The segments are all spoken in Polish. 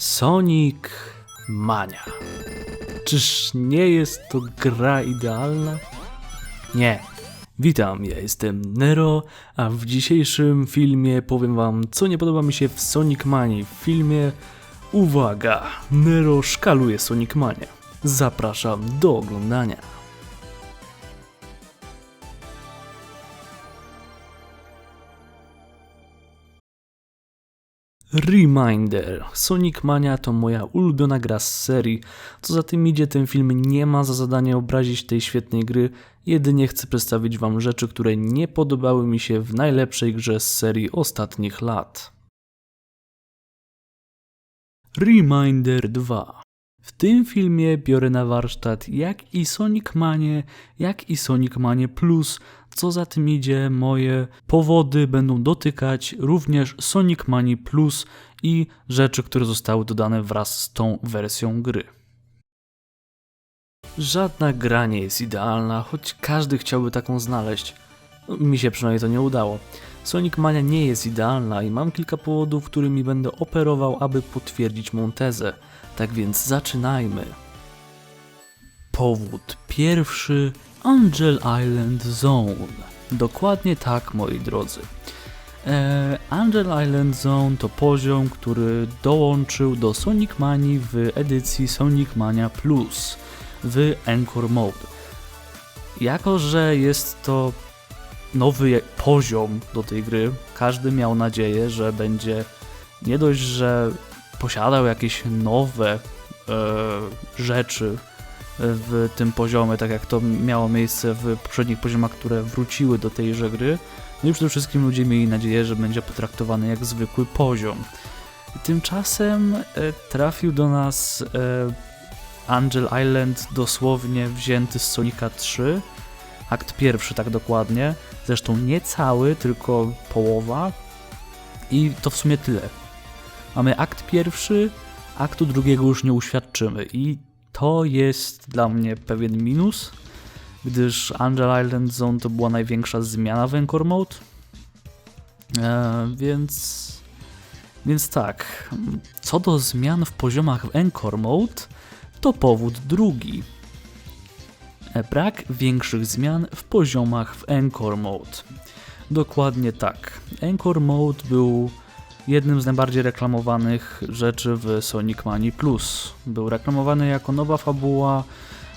Sonic Mania. Czyż nie jest to gra idealna? Nie. Witam, ja jestem Nero, a w dzisiejszym filmie powiem wam, co nie podoba mi się w Sonic Manii. W filmie, uwaga, Nero szkaluje Sonic Mania. Zapraszam do oglądania. Reminder. Sonic Mania to moja ulubiona gra z serii. Co za tym idzie, ten film nie ma za zadanie obrazić tej świetnej gry, jedynie chcę przedstawić wam rzeczy, które nie podobały mi się w najlepszej grze z serii ostatnich lat. Reminder 2 w tym filmie biorę na warsztat jak i Sonic Manie, jak i Sonic Manie Plus. Co za tym idzie, moje powody będą dotykać również Sonic Manie Plus i rzeczy, które zostały dodane wraz z tą wersją gry. Żadna gra nie jest idealna, choć każdy chciałby taką znaleźć. Mi się przynajmniej to nie udało. Sonic Mania nie jest idealna i mam kilka powodów, którymi będę operował, aby potwierdzić mą tezę. Tak więc zaczynajmy. Powód pierwszy Angel Island Zone. Dokładnie tak, moi drodzy. Eee, Angel Island Zone to poziom, który dołączył do Sonic Manii w edycji Sonic Mania Plus w Encore Mode. Jako, że jest to nowy poziom do tej gry, każdy miał nadzieję, że będzie nie dość, że posiadał jakieś nowe e, rzeczy w tym poziomie, tak jak to miało miejsce w poprzednich poziomach, które wróciły do tejże gry. No i przede wszystkim ludzie mieli nadzieję, że będzie potraktowany jak zwykły poziom. Tymczasem e, trafił do nas e, Angel Island dosłownie wzięty z Sonika 3, akt pierwszy tak dokładnie, zresztą nie cały, tylko połowa i to w sumie tyle. Mamy akt pierwszy, aktu drugiego już nie uświadczymy i to jest dla mnie pewien minus, gdyż Angel Island Zone to była największa zmiana w Encore Mode. E, więc, więc tak, co do zmian w poziomach w Encore Mode, to powód drugi. Brak większych zmian w poziomach w Encore Mode. Dokładnie tak. Encore Mode był jednym z najbardziej reklamowanych rzeczy w Sonic Mania Plus. Był reklamowany jako nowa fabuła,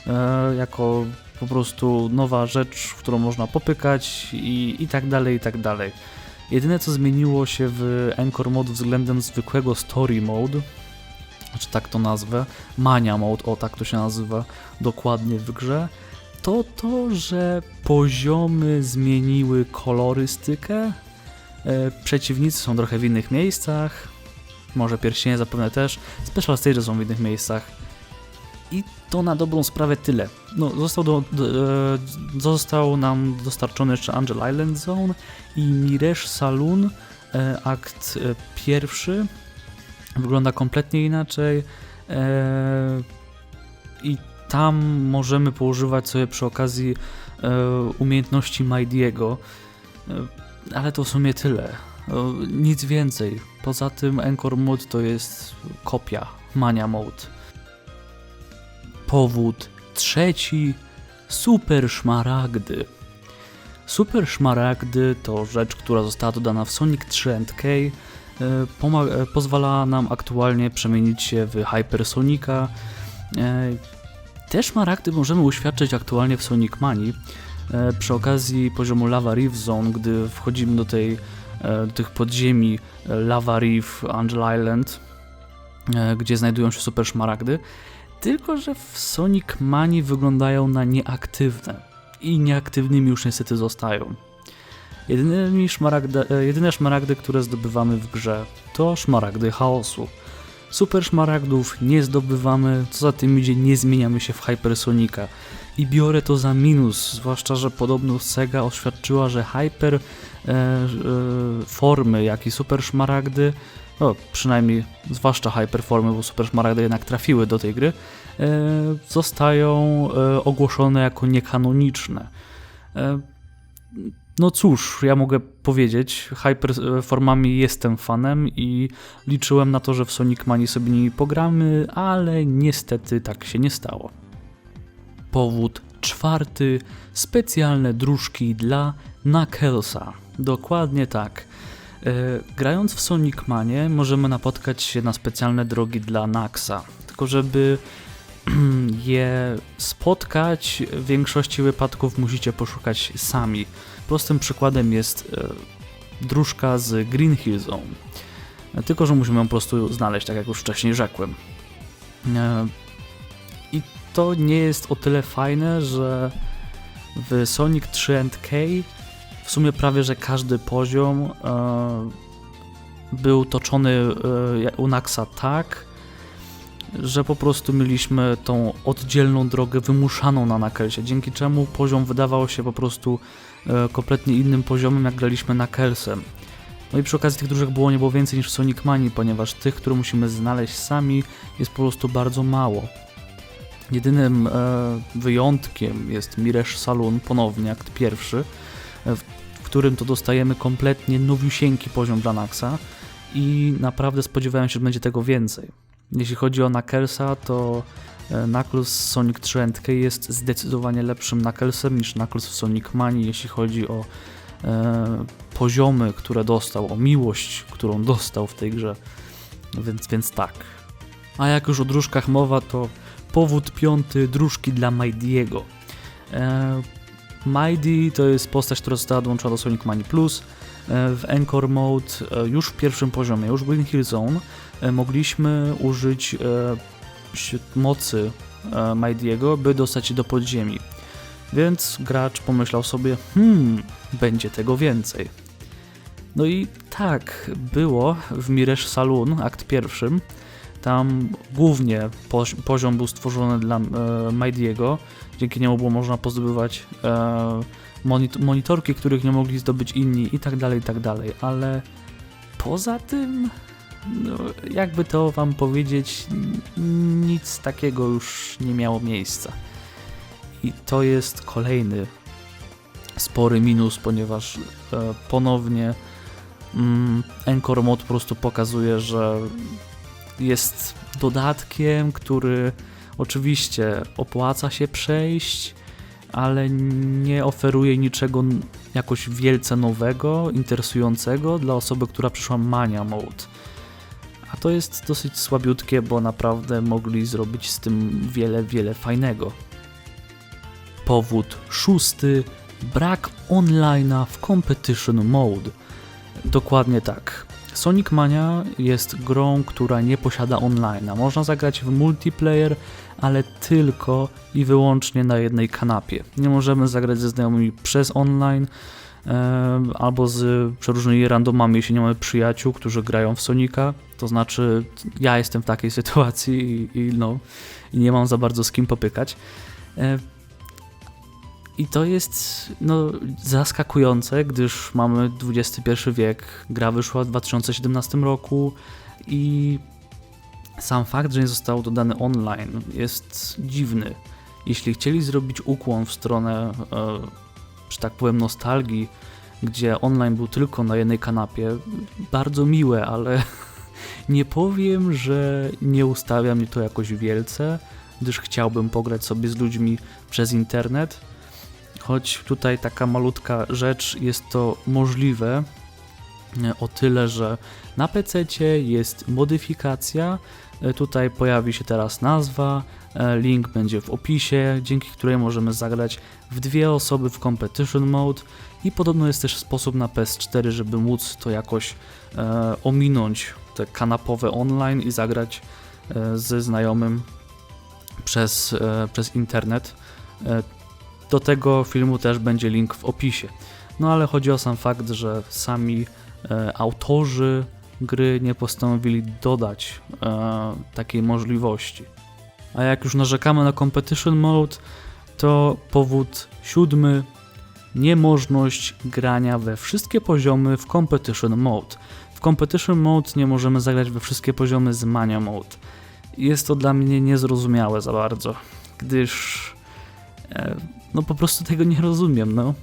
e, jako po prostu nowa rzecz, którą można popykać i, i tak dalej, i tak dalej. Jedyne co zmieniło się w Encore Mode względem zwykłego Story Mode, czy tak to nazwę, Mania Mode, o tak to się nazywa dokładnie w grze, to to, że poziomy zmieniły kolorystykę, E, przeciwnicy są trochę w innych miejscach, może pierścienie zapewne też, special stage są w innych miejscach. I to na dobrą sprawę tyle. No, został, do, do, e, został nam dostarczony jeszcze Angel Island Zone i Mirage Saloon, e, akt pierwszy. Wygląda kompletnie inaczej. I tam możemy poużywać sobie przy okazji umiejętności Mighty'ego ale to w sumie tyle. Nic więcej. Poza tym Encore Mode to jest kopia Mania Mode. Powód trzeci Super Szmaragdy. Super Szmaragdy to rzecz, która została dodana w Sonic 3 K. E, e, pozwala nam aktualnie przemienić się w Hypersonika. E, te szmaragdy możemy uświadczyć aktualnie w Sonic Manii, E, przy okazji poziomu Lava Reef Zone, gdy wchodzimy do, tej, do tych podziemi Lava Reef, Angel Island, gdzie znajdują się super szmaragdy, tylko że w Sonic Mani wyglądają na nieaktywne i nieaktywnymi już niestety zostają. Jedynymi szmaragdy, jedyne szmaragdy, które zdobywamy w grze, to szmaragdy chaosu. Super szmaragdów nie zdobywamy, co za tym idzie, nie zmieniamy się w Hypersonika i biorę to za minus, zwłaszcza, że podobno Sega oświadczyła, że hyper e, e, formy, jak i super szmaragdy, no przynajmniej zwłaszcza hyper formy, bo super szmaragdy jednak trafiły do tej gry, e, zostają e, ogłoszone jako niekanoniczne. E, No cóż, ja mogę powiedzieć, Hyperformami jestem fanem i liczyłem na to, że w Sonic Mani sobie nimi pogramy, ale niestety tak się nie stało. Powód czwarty, specjalne dróżki dla Knucklesa. Dokładnie tak. E, grając w Sonic Manie możemy napotkać się na specjalne drogi dla Naxa, tylko żeby je spotkać, w większości wypadków musicie poszukać sami. Prostym przykładem jest e, dróżka z Green Hill Zone. E, tylko, że musimy ją po prostu znaleźć, tak jak już wcześniej rzekłem. E, I to nie jest o tyle fajne, że w Sonic 3 K w sumie prawie, że każdy poziom był toczony u Naxa tak, że po prostu mieliśmy tą oddzielną drogę wymuszaną na Knucklesie, dzięki czemu poziom wydawał się po prostu e, kompletnie innym poziomem, jak graliśmy Knucklesem. No i przy okazji tych dróżek było nie było więcej niż w Sonic Mani, ponieważ tych, które musimy znaleźć sami, jest po prostu bardzo mało. Jedynym e, wyjątkiem jest Mirage Saloon, ponownie akt pierwszy, e, w, w którym to dostajemy kompletnie nowiusieńki poziom dla Naxa i naprawdę spodziewałem się, że będzie tego więcej. Jeśli chodzi o Knucklesa, to e, Knuckles z Sonic 3 jest zdecydowanie lepszym Knucklesem niż Knuckles w Sonic Mani, jeśli chodzi o e, poziomy, które dostał, o miłość, którą dostał w tej grze. Więc, więc tak. A jak już o dróżkach mowa, to powód piąty dróżki dla Mighty'ego. E, Mighty to jest postać, która została dołączona do Sonic Mani Plus. E, w Encore Mode e, już w pierwszym poziomie, już w Green Hill Zone E, mogliśmy użyć mocy Mighty'ego, by dostać się do podziemi. Więc gracz pomyślał sobie, hmm, będzie tego więcej. No i tak było w Mirage Saloon, akt pierwszym. Tam głównie poziom był stworzony dla e, Mighty'ego, dzięki niemu było można pozdobywać e, monitorki, których nie mogli zdobyć inni i tak dalej, i tak dalej, ale poza tym no, jakby to wam powiedzieć, nic takiego już nie miało miejsca. I to jest kolejny spory minus, ponieważ e, ponownie mm, Encore Mod po prostu pokazuje, że jest dodatkiem, który oczywiście opłaca się przejść, ale nie oferuje niczego jakoś wielce nowego, interesującego dla osoby, która przyszła Mania Mode. A to jest dosyć słabiutkie, bo naprawdę mogli zrobić z tym wiele, wiele fajnego. Powód szósty: brak online'a w competition mode. Dokładnie tak. Sonic Mania jest grą, która nie posiada online'a. Można zagrać w multiplayer, ale tylko i wyłącznie na jednej kanapie. Nie możemy zagrać ze znajomymi przez online albo z przeróżnymi randomami, jeśli nie mamy przyjaciół, którzy grają w Sonika. To znaczy, ja jestem w takiej sytuacji i, i no, i nie mam za bardzo z kim popykać. I to jest no, zaskakujące, gdyż mamy XXI wiek, gra wyszła w 2017 roku i sam fakt, że nie został dodany online jest dziwny. Jeśli chcieli zrobić ukłon w stronę e, że tak powiem, nostalgii, gdzie online był tylko na jednej kanapie, bardzo miłe, ale nie powiem, że nie ustawia mnie to jakoś wielce, gdyż chciałbym pograć sobie z ludźmi przez internet. Choć tutaj taka malutka rzecz, jest to możliwe e, o tyle, że na PC jest modyfikacja. E, tutaj pojawi się teraz nazwa, e, link będzie w opisie, dzięki której możemy zagrać w dwie osoby w competition mode i podobno jest też sposób na PS4, żeby móc to jakoś e, ominąć te kanapowe online i zagrać e, ze znajomym przez, e, przez internet. E, do tego filmu też będzie link w opisie. No ale chodzi o sam fakt, że sami e, autorzy gry nie postanowili dodać e, takiej możliwości. A jak już narzekamy na competition mode, to powód siódmy niemożność grania we wszystkie poziomy w Competition Mode. W Competition Mode nie możemy zagrać we wszystkie poziomy z Mania Mode. Jest to dla mnie niezrozumiałe za bardzo, gdyż e, no po prostu tego nie rozumiem, no.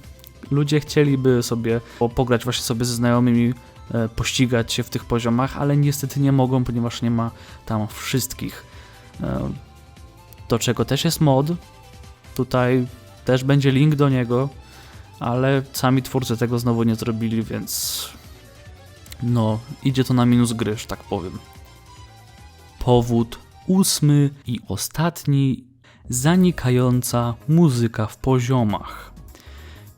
ludzie chcieliby sobie po- pograć właśnie sobie ze znajomymi, e, pościgać się w tych poziomach, ale niestety nie mogą, ponieważ nie ma tam wszystkich. E, do czego też jest mod. Tutaj też będzie link do niego, ale sami twórcy tego znowu nie zrobili, więc no, idzie to na minus gry, że tak powiem. Powód ósmy i ostatni zanikająca muzyka w poziomach.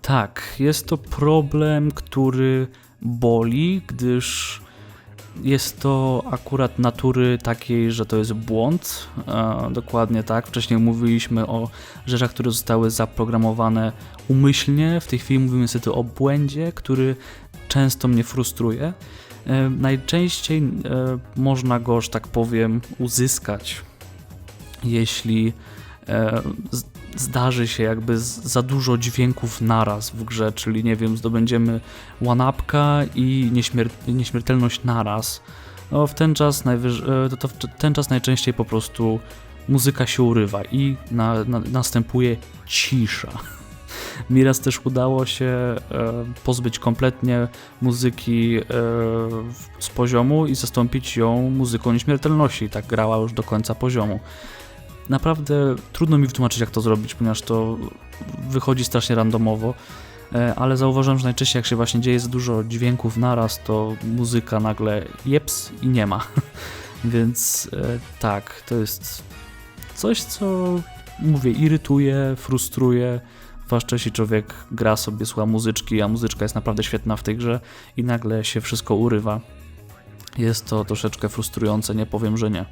Tak, jest to problem, który boli, gdyż jest to akurat natury takiej, że to jest błąd. E, dokładnie tak. Wcześniej mówiliśmy o rzeczach, które zostały zaprogramowane umyślnie. W tej chwili mówimy niestety o błędzie, który często mnie frustruje. E, najczęściej e, można go, że tak powiem, uzyskać, jeśli zdarzy się jakby za dużo dźwięków naraz w grze, czyli nie wiem, zdobędziemy one-upka i nieśmier nieśmiertelność naraz. No, w ten czas, e, to, w ten czas najczęściej po prostu muzyka się urywa i na, na, następuje cisza. Mi raz też udało się e, pozbyć kompletnie muzyki e, z poziomu i zastąpić ją muzyką nieśmiertelności. Tak grała już do końca poziomu. Naprawdę trudno mi wytłumaczyć, jak to zrobić, ponieważ to wychodzi strasznie randomowo, e, ale zauważam, że najczęściej jak się właśnie dzieje za dużo dźwięków naraz, to muzyka nagle jeps i nie ma. Więc e, tak, to jest coś, co mówię, irytuje, frustruje, zwłaszcza jeśli człowiek gra sobie, słucha muzyczki, a muzyczka jest naprawdę świetna w tej grze i nagle się wszystko urywa. Jest to troszeczkę frustrujące, nie powiem, że nie.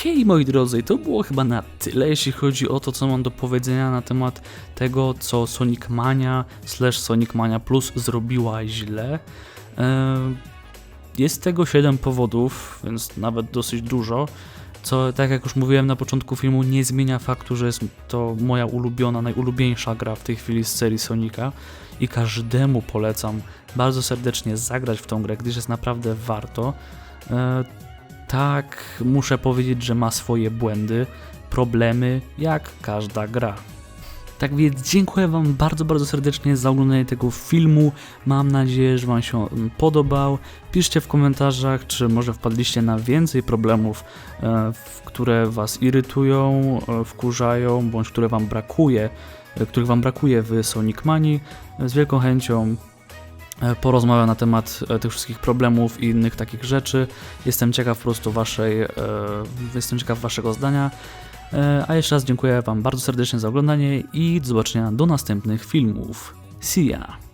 Okej, moi drodzy, to było chyba na tyle, jeśli chodzi o to, co mam do powiedzenia na temat tego, co Sonic Mania slash Sonic Mania Plus zrobiła źle. Jest tego 7 powodów, więc nawet dosyć dużo, co, tak jak już mówiłem na początku filmu, nie zmienia faktu, że jest to moja ulubiona, najulubieńsza gra w tej chwili z serii Sonika i każdemu polecam bardzo serdecznie zagrać w tą grę, gdyż jest naprawdę warto. Tak, muszę powiedzieć, że ma swoje błędy, problemy, jak każda gra. Tak więc dziękuję Wam bardzo, bardzo serdecznie za oglądanie tego filmu. Mam nadzieję, że Wam się podobał. Piszcie w komentarzach, czy może wpadliście na więcej problemów, e, które Was irytują, e, wkurzają, bądź które Wam brakuje, e, których Wam brakuje w Sonic Manii. E, Z wielką chęcią e, porozmawiam na temat e, tych wszystkich problemów i innych takich rzeczy. Jestem ciekaw po prostu waszej, e, jestem ciekaw waszego zdania. A jeszcze raz dziękuję wam bardzo serdecznie za oglądanie i do zobaczenia do następnych filmów. See ya!